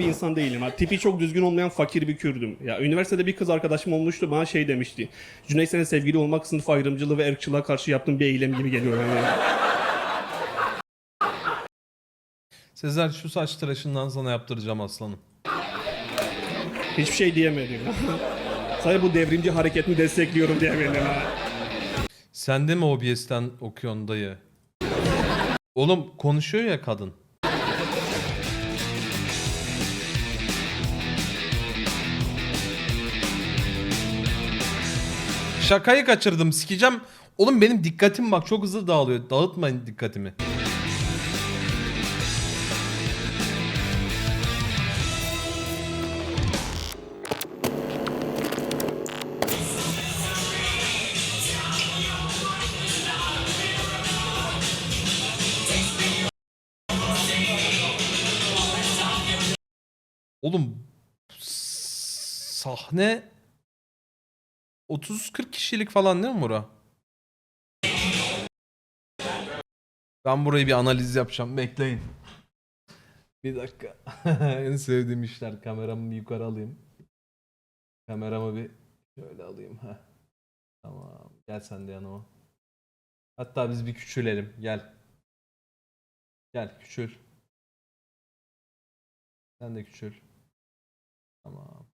bir insan değilim. Ha. Tipi çok düzgün olmayan fakir bir Kürdüm. Ya üniversitede bir kız arkadaşım olmuştu bana şey demişti. Cüneyt senin sevgili olmak sınıf ayrımcılığı ve ırkçılığa karşı yaptığın bir eylem gibi geliyor. Yani. Sezer şu saç tıraşından sana yaptıracağım aslanım. Hiçbir şey diyemedim. Sadece bu devrimci hareketini destekliyorum diyemedim. Ha. Sen de mi OBS'ten okuyorsun dayı? Oğlum konuşuyor ya kadın. Şakayı kaçırdım sikeceğim. Oğlum benim dikkatim bak çok hızlı dağılıyor. Dağıtmayın dikkatimi. Oğlum sahne 30-40 kişilik falan değil mi bura? Ben burayı bir analiz yapacağım. Bekleyin. Bir dakika. en sevdiğim işler. Kameramı bir yukarı alayım. Kameramı bir şöyle alayım. Heh. Tamam. Gel sen de yanıma. Hatta biz bir küçülelim. Gel. Gel küçül. Sen de küçül. Tamam.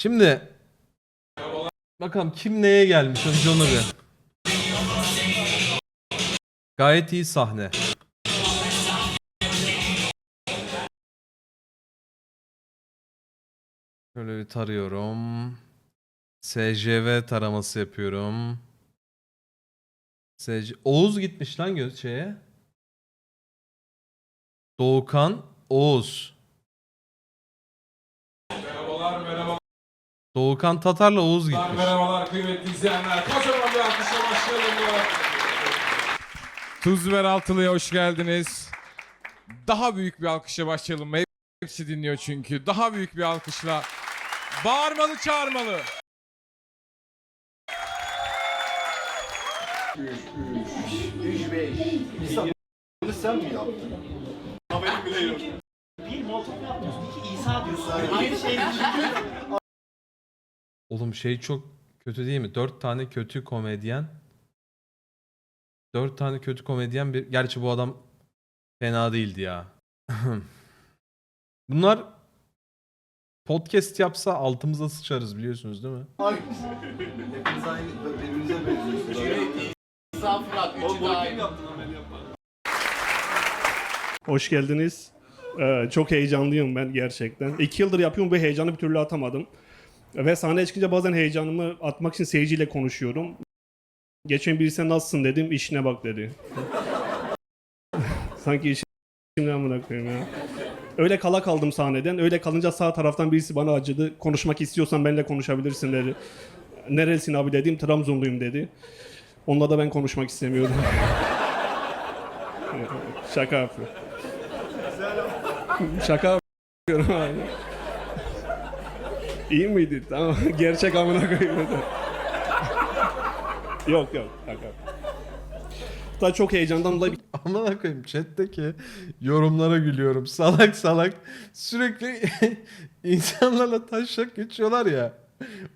Şimdi bakalım kim neye gelmiş önce onu bir. Gayet iyi sahne. Şöyle bir tarıyorum. SJV taraması yapıyorum. SC... Oğuz gitmiş lan şeye. Doğukan Oğuz. Merhabalar, merhabalar, Doğukan Tatar'la Oğuz gitmiş. merhabalar kıymetli izleyenler. Kocaman bir alkışla başlayalım. Tuz Ver Altılı'ya hoş geldiniz. Daha büyük bir alkışla başlayalım. Hepsi dinliyor çünkü. Daha büyük bir alkışla. Bağırmalı çağırmalı. Bir Molotov yapmıyorsun, iki İsa diyorsun. Aynı şey. Oğlum şey çok kötü değil mi? Dört tane kötü komedyen. Dört tane kötü komedyen bir... Gerçi bu adam fena değildi ya. Bunlar podcast yapsa altımıza sıçarız biliyorsunuz değil mi? Hepiniz aynı birbirinize benziyorsunuz. Hoş geldiniz. Ee, çok heyecanlıyım ben gerçekten. İki yıldır yapıyorum bu heyecanı bir türlü atamadım. Ve sahneye çıkınca bazen heyecanımı atmak için seyirciyle konuşuyorum. Geçen birisi nasılsın dedim, işine bak dedi. Sanki işimden amına koyayım ya. Öyle kala kaldım sahneden. Öyle kalınca sağ taraftan birisi bana acıdı. Konuşmak istiyorsan benimle konuşabilirsin dedi. Nerelisin abi dedim. Trabzonluyum dedi. Onunla da ben konuşmak istemiyordum. Şaka yapıyor. Şaka yapıyorum. İyi miydi? Tamam. Gerçek amına koyayım. yok yok. Şaka. Hatta çok heyecandan dolayı Aman koyayım chat'teki yorumlara gülüyorum. Salak salak sürekli insanlarla taşak geçiyorlar ya.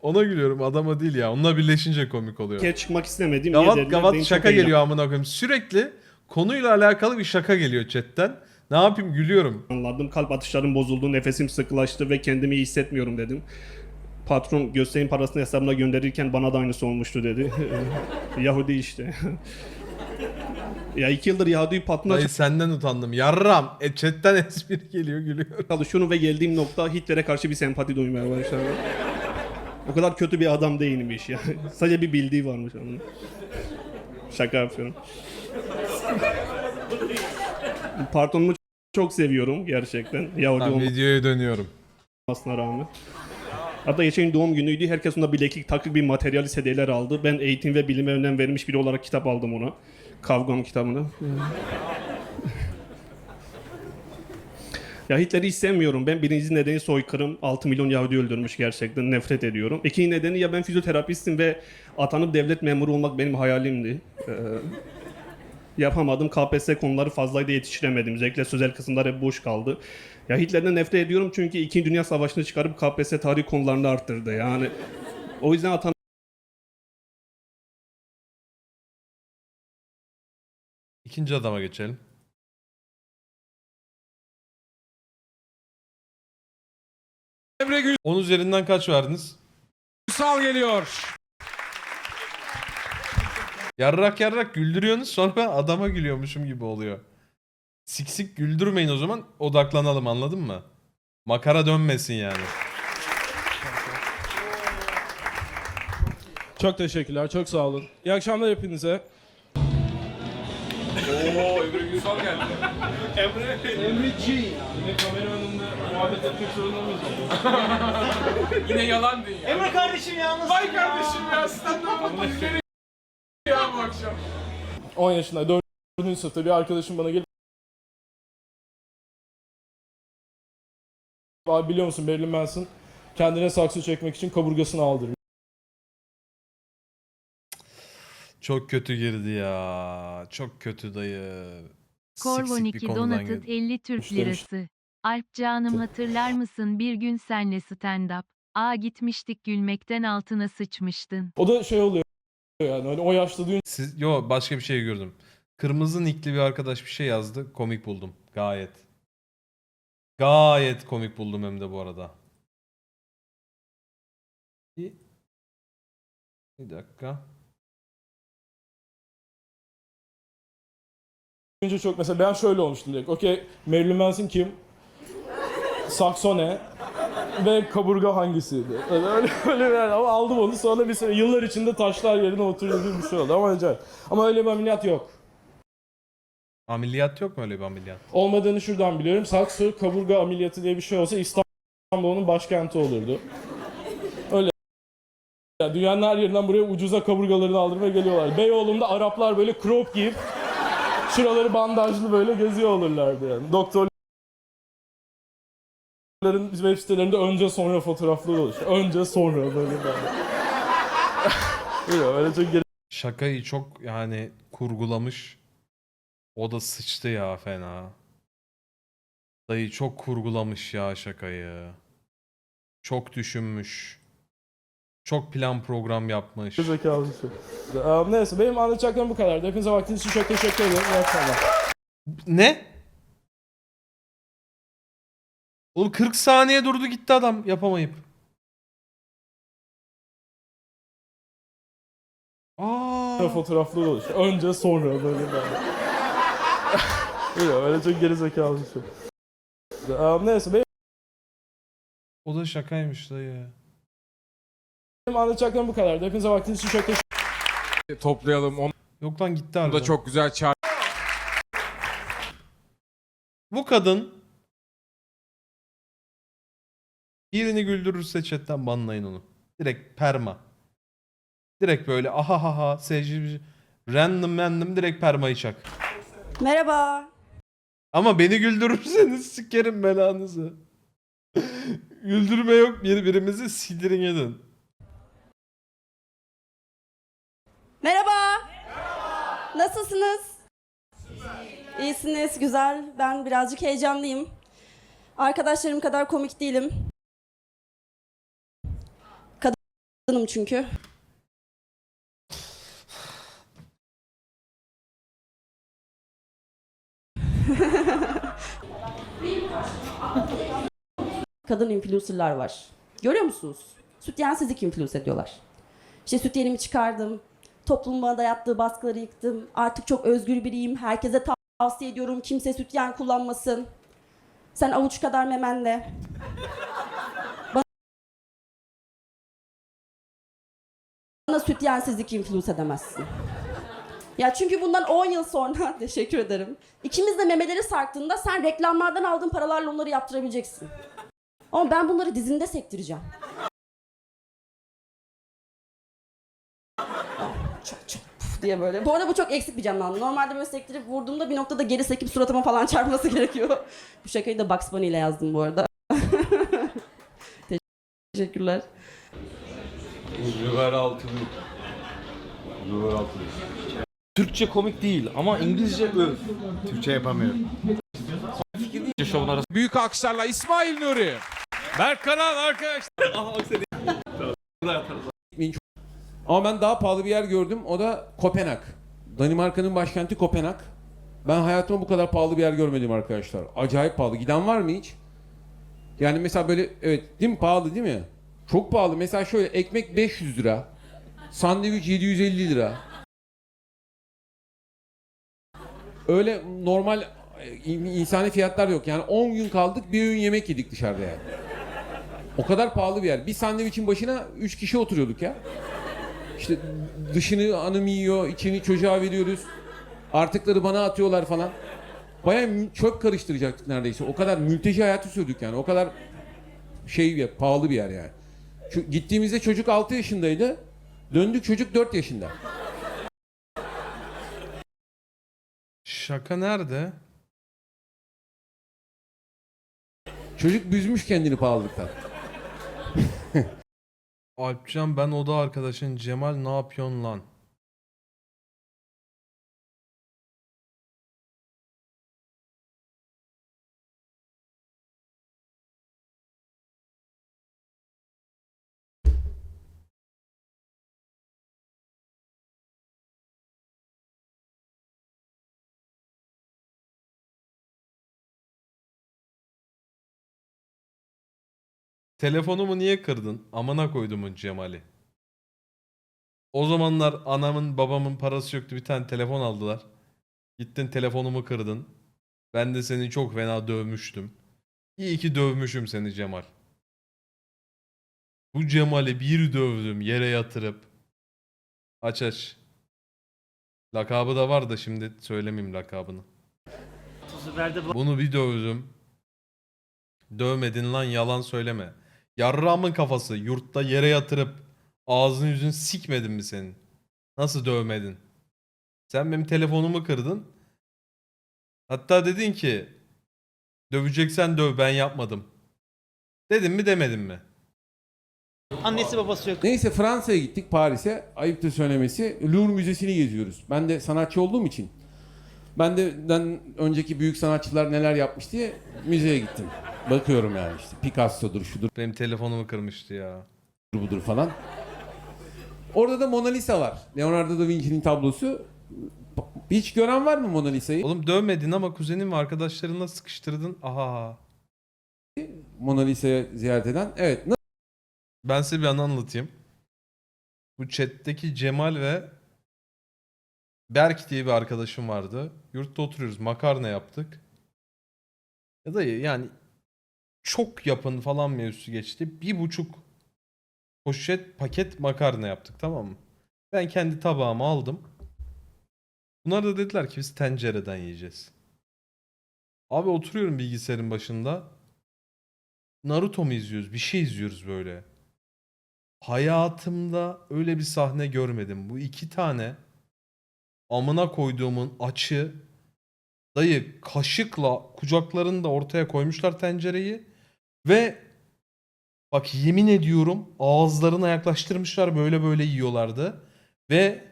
Ona gülüyorum adama değil ya. Onunla birleşince komik oluyor. bir kere çıkmak istemedim. Gavat dediler? gavat çok şaka heyecan- geliyor amına koyayım. Sürekli konuyla alakalı bir şaka geliyor chatten. Ne yapayım gülüyorum. Anladım. Kalp atışlarım bozuldu, nefesim sıkılaştı ve kendimi iyi hissetmiyorum dedim. Patron gösterin parasını hesabına gönderirken bana da aynısı olmuştu dedi. Yahudi işte. ya iki yıldır Yahudi patrona Dayı senden utandım. Yarram. E chatten espri geliyor gülüyorum. çalışıyorum ve geldiğim nokta Hitler'e karşı bir sempati duymaya başladım. o kadar kötü bir adam değilmiş ya. Sadece bir bildiği varmış onun. Şaka yapıyorum. Patronumu çok seviyorum gerçekten. Yahudi Tamam, olmasına videoya dönüyorum. rağmen. Hatta geçen gün doğum günüydü. Herkes ona bileklik takıp bir materyalist hediyeler aldı. Ben eğitim ve bilime önem vermiş biri olarak kitap aldım ona. Kavgam kitabını. Ya Hitler'i hiç sevmiyorum. Ben birinci nedeni soykırım. 6 milyon Yahudi öldürmüş gerçekten. Nefret ediyorum. İkinci nedeni ya ben fizyoterapistim ve atanıp devlet memuru olmak benim hayalimdi. Ee, yapamadım. KPSS konuları fazlaydı yetiştiremedim. Özellikle sözel kısımlar hep boş kaldı. Ya Hitler'den nefret ediyorum çünkü 2. Dünya Savaşı'nı çıkarıp KPSS tarih konularını arttırdı. Yani o yüzden atan İkinci adama geçelim. Emre 10 üzerinden kaç verdiniz? Gürsal geliyor. Yarrak yarrak güldürüyorsunuz sonra ben adama gülüyormuşum gibi oluyor. Sik sik güldürmeyin o zaman odaklanalım anladın mı? Makara dönmesin yani. Çok teşekkürler, çok sağ olun. İyi akşamlar hepinize. Oo Emre Gürsal geldi. Yine kamera önünde muhabbet etmek zorunda mıyız? Yine yalan dünya. Emre kardeşim yalnız. Vay kardeşim ya stand-up ya bu akşam. 10 yaşında, 4. sınıfta bir arkadaşım bana gelip Abi biliyor musun Marilyn Manson kendine saksı çekmek için kaburgasını aldırıyor. Çok kötü girdi ya. Çok kötü dayı. Bir 2 konudan Donated girdi. 50 Türk lirası. Alp canım hatırlar mısın bir gün senle stand-up. Aa gitmiştik gülmekten altına sıçmıştın. O da şey oluyor yani hani o yaşta duyunca Siz, yo başka bir şey gördüm. Kırmızı nickli bir arkadaş bir şey yazdı. Komik buldum. Gayet. Gayet komik buldum hem de bu arada. Bir, bir dakika. çok mesela ben şöyle olmuştum direkt. Okey Marilyn Manson kim? Sakso ne? Ve kaburga hangisiydi? Yani öyle öyle yani ama aldım onu sonra bir süre yıllar içinde taşlar yerine gibi bir şey oldu ama acayip. Ama öyle bir ameliyat yok. Ameliyat yok mu öyle bir ameliyat? Olmadığını şuradan biliyorum. Saksı kaburga ameliyatı diye bir şey olsa İstanbul'un başkenti olurdu. Öyle. Yani dünyanın her yerinden buraya ucuza kaburgalarını aldırmaya geliyorlar. Beyoğlu'nda Araplar böyle crop giyip şuraları bandajlı böyle geziyor olurlardı yani. Doktorların web sitelerinde önce sonra fotoğrafları olur. Önce sonra böyle böyle. Öyle, öyle çok geri Şakayı çok yani kurgulamış. O da sıçtı ya fena. Dayı çok kurgulamış ya şakayı. Çok düşünmüş. Çok plan program yapmış. zekalı bir şey. Ee, neyse benim anlatacaklarım bu kadardı. Hepinize vaktiniz için çok teşekkür ederim. İyi akşamlar. Ne? Oğlum 40 saniye durdu gitti adam yapamayıp. Aa. fotoğrafları olur. Önce sonra böyle böyle. öyle, öyle çok gerizekalı bir şey. Ee, neyse benim O da şakaymış dayı. anlatacaklarım bu kadardı. Hepinize vaktiniz için çok teşekkür Toplayalım. Onu Yok lan gitti da harbiden. çok güzel çağır. Bu kadın birini güldürürse chatten banlayın onu. Direkt perma. Direkt böyle aha ha ha seyirci random random direkt permayı çak. Merhaba. Ama beni güldürürseniz sikerim belanızı. Güldürme yok birbirimizi sidirin edin. Merhaba. Nasılsınız? İyisiniz, güzel. Ben birazcık heyecanlıyım. Arkadaşlarım kadar komik değilim. Kadınım çünkü. Kadın influencerlar var. Görüyor musunuz? Sütyensizlik influence ediyorlar. İşte sütyenimi çıkardım. Toplumun bana dayattığı baskıları yıktım. Artık çok özgür biriyim. Herkese tav- tavsiye ediyorum. Kimse sütyen kullanmasın. Sen avuç kadar memenle. Bana sütyensizlik influence edemezsin. Ya çünkü bundan 10 yıl sonra teşekkür ederim. İkimiz de memeleri sarktığında sen reklamlardan aldığın paralarla onları yaptırabileceksin. Ama ben bunları dizinde sektireceğim. çok çok puf diye böyle. Bu arada bu çok eksik bir canlandı. Normalde böyle sektirip vurduğumda bir noktada geri sekip suratıma falan çarpması gerekiyor. bu şakayı da Bugs Bunny ile yazdım bu arada. Teşekkürler. Rüver altı. Rüver altı. Türkçe komik değil ama İngilizce öv. Türkçe yapamıyorum. Şovun arası. Büyük alkışlarla İsmail Nuri. Berk Kanal arkadaşlar. Ama ben daha pahalı bir yer gördüm. O da Kopenhag. Danimarka'nın başkenti Kopenhag. Ben hayatımda bu kadar pahalı bir yer görmedim arkadaşlar. Acayip pahalı. Giden var mı hiç? Yani mesela böyle evet değil mi pahalı değil mi? Çok pahalı. Mesela şöyle ekmek 500 lira. Sandviç 750 lira. Öyle normal e, in- insani fiyatlar yok. Yani 10 gün kaldık bir öğün yemek yedik dışarıda yani. O kadar pahalı bir yer. Bir sandviçin başına 3 kişi oturuyorduk ya. İşte dışını hanım yiyor, içini çocuğa veriyoruz. Artıkları bana atıyorlar falan. Bayağı mü- çöp karıştıracaktık neredeyse. O kadar mülteci hayatı sürdük yani. O kadar şey bir pahalı bir yer yani. Şu, gittiğimizde çocuk 6 yaşındaydı. Döndük çocuk 4 yaşında. Şaka nerede? Çocuk büzmüş kendini pahalılıktan. Alpcan ben oda arkadaşın Cemal ne yapıyorsun lan? Telefonumu niye kırdın? Amına koydumun Cemal'i. O zamanlar anamın babamın parası yoktu bir tane telefon aldılar. Gittin telefonumu kırdın. Ben de seni çok fena dövmüştüm. İyi ki dövmüşüm seni Cemal. Bu Cemal'i bir dövdüm yere yatırıp. Aç aç. Lakabı da var da şimdi söylemeyeyim lakabını. Bunu bir dövdüm. Dövmedin lan yalan söyleme. Yarramın kafası yurtta yere yatırıp ağzını yüzünü sikmedin mi senin? Nasıl dövmedin? Sen benim telefonumu kırdın. Hatta dedin ki döveceksen döv ben yapmadım. Dedim mi demedim mi? Annesi babası yok. Neyse Fransa'ya gittik Paris'e. Ayıptır söylemesi. Louvre Müzesi'ni geziyoruz. Ben de sanatçı olduğum için. Ben de ben önceki büyük sanatçılar neler yapmış diye müzeye gittim. Bakıyorum yani işte Picasso'dur, şudur Benim telefonumu kırmıştı ya. budur falan. Orada da Mona Lisa var. Leonardo da Vinci'nin tablosu. Hiç gören var mı Mona Lisa'yı? Oğlum dövmedin ama kuzenin ve arkadaşlarınla sıkıştırdın. Aha. Mona Lisa'ya ziyaret eden. Evet. Ben size bir anı anlatayım. Bu chat'teki Cemal ve Berk diye bir arkadaşım vardı. Yurtta oturuyoruz. Makarna yaptık. Ya da yani çok yapın falan mevzusu geçti. Bir buçuk poşet paket makarna yaptık tamam mı? Ben kendi tabağımı aldım. Bunlar da dediler ki biz tencereden yiyeceğiz. Abi oturuyorum bilgisayarın başında. Naruto mu izliyoruz? Bir şey izliyoruz böyle. Hayatımda öyle bir sahne görmedim. Bu iki tane amına koyduğumun açı dayı kaşıkla kucaklarında ortaya koymuşlar tencereyi ve bak yemin ediyorum ağızlarına yaklaştırmışlar böyle böyle yiyorlardı ve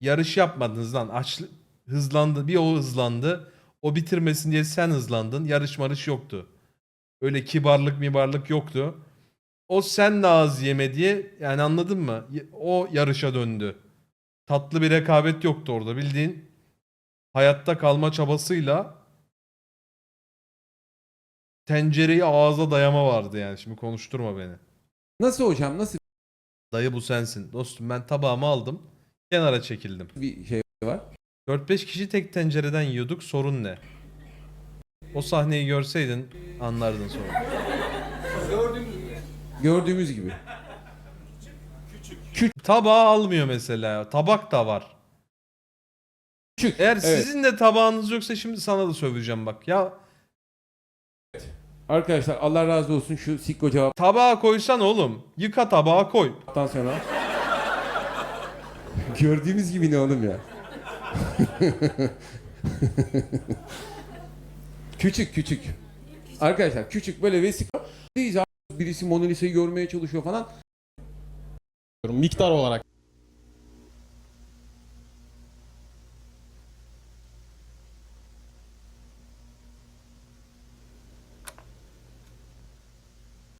yarış yapmadınız lan aç hızlandı bir o hızlandı o bitirmesin diye sen hızlandın yarış marış yoktu öyle kibarlık mibarlık yoktu o sen de az yeme diye yani anladın mı? O yarışa döndü. Tatlı bir rekabet yoktu orada bildiğin hayatta kalma çabasıyla tencereyi ağza dayama vardı yani şimdi konuşturma beni. Nasıl hocam? Nasıl Dayı bu sensin. Dostum ben tabağımı aldım. Kenara çekildim. bir şey var? 4-5 kişi tek tencereden yiyorduk. Sorun ne? O sahneyi görseydin anlardın sonra. Gördüğümüz gibi. Tabağı almıyor mesela. Tabak da var. Küçük. Eğer Evet. sizin de tabağınız yoksa şimdi sana da söveceğim bak. Ya Arkadaşlar Allah razı olsun şu sikko cevaptan tabağa koysan oğlum. Yıka tabağa koy. sonra. Gördüğümüz gibi ne oğlum ya? küçük küçük. Arkadaşlar küçük böyle vesika. Birisi Mona Lisa'yı görmeye çalışıyor falan. Miktar olarak.